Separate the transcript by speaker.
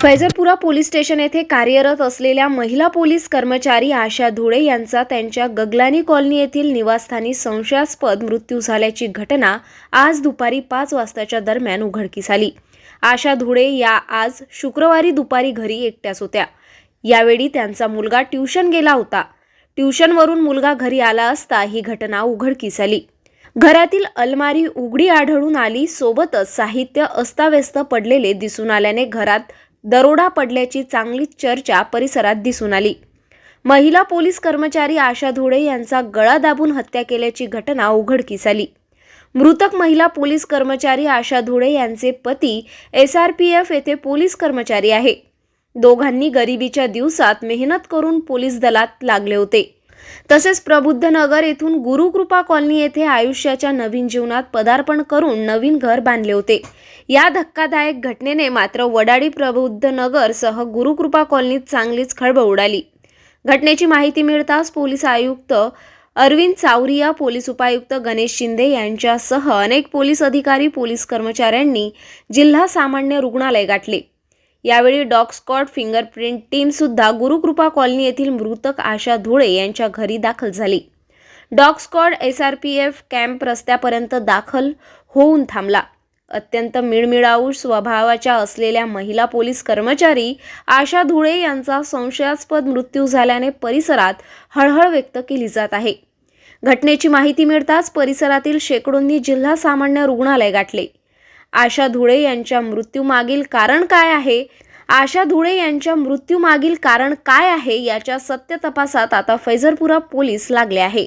Speaker 1: फैजरपुरा police station येथे कार्यरत असलेल्या महिला पोलीस कर्मचारी आशा धुळे यांचा त्यांच्या गगलानी कॉलनी येथील निवासस्थानी संशयास्पद मृत्यू झाल्याची घटना आज दुपारी पाच वाजताच्या दरम्यान उघडकीस आली. आशा धुळे या आज शुक्रवारी दुपारी घरी एकट्याच होत्या. यावेळी त्यांचा मुलगा ट्युशन गेला होता. ट्युशनवरून मुलगा घरी आला असता ही घटना उघडकीस आली. घरातील अलमारी उघडी आढळून आली सोबतच साहित्य अस्ताव्यस्त पडलेले दिसून आल्याने घरात दरोडा पडल्याची चांगली चर्चा परिसरात दिसून आली. महिला पोलीस कर्मचारी आशा धुळे यांचा गळा दाबून हत्या केल्याची घटना उघडकीस आली. मृतक महिला पोलीस कर्मचारी आशा धुळे यांचे पती एस आर पी एफ येथे पोलीस कर्मचारी आहे. दोघांनी गरिबीच्या दिवसात मेहनत करून पोलीस दलात लागले होते. तसेच प्रबुद्धनगर येथून गुरुकृपा कॉलनी येथे आयुष्याच्या नवीन जीवनात पदार्पण करून नवीन घर बांधले होते. या धक्कादायक घटनेने मात्र वडाडी प्रबुद्धनगर सह गुरुकृपा कॉलनीत चांगलीच खळबळ उडाली. घटनेची माहिती मिळताच पोलीस आयुक्त अरविंद सावरिया पोलीस उपायुक्त गणेश शिंदे यांच्यासह अनेक पोलीस अधिकारी पोलीस कर्मचाऱ्यांनी जिल्हा सामान्य रुग्णालय गाठले. यावेळी डॉग स्कॉट फिंगरप्रिंट टीम सुद्धा गुरुकृपा कॉलनी येथील मृतक आशा धुळे यांच्या घरी दाखल झाली. Dog squad S R P F camp रस्त्यापर्यंत दाखल होऊन थांबला. अत्यंत मिळमिळाऊ स्वभावाच्या असलेल्या महिला पोलीस कर्मचारी आशा धुळे यांचा संशयास्पद मृत्यू झाल्याने परिसरात हळहळ व्यक्त केली जात आहे. घटनेची माहिती मिळताच परिसरातील शेकडोंनी जिल्हा सामान्य रुग्णालय गाठले. आशा धुळे यांच्या मृत्यूमागील कारण काय आहे? आशा धुळे यांच्या मृत्यूमागील कारण काय आहे? याच्या सत्य तपासात आता फैजरपुरा पोलीस लागले आहे.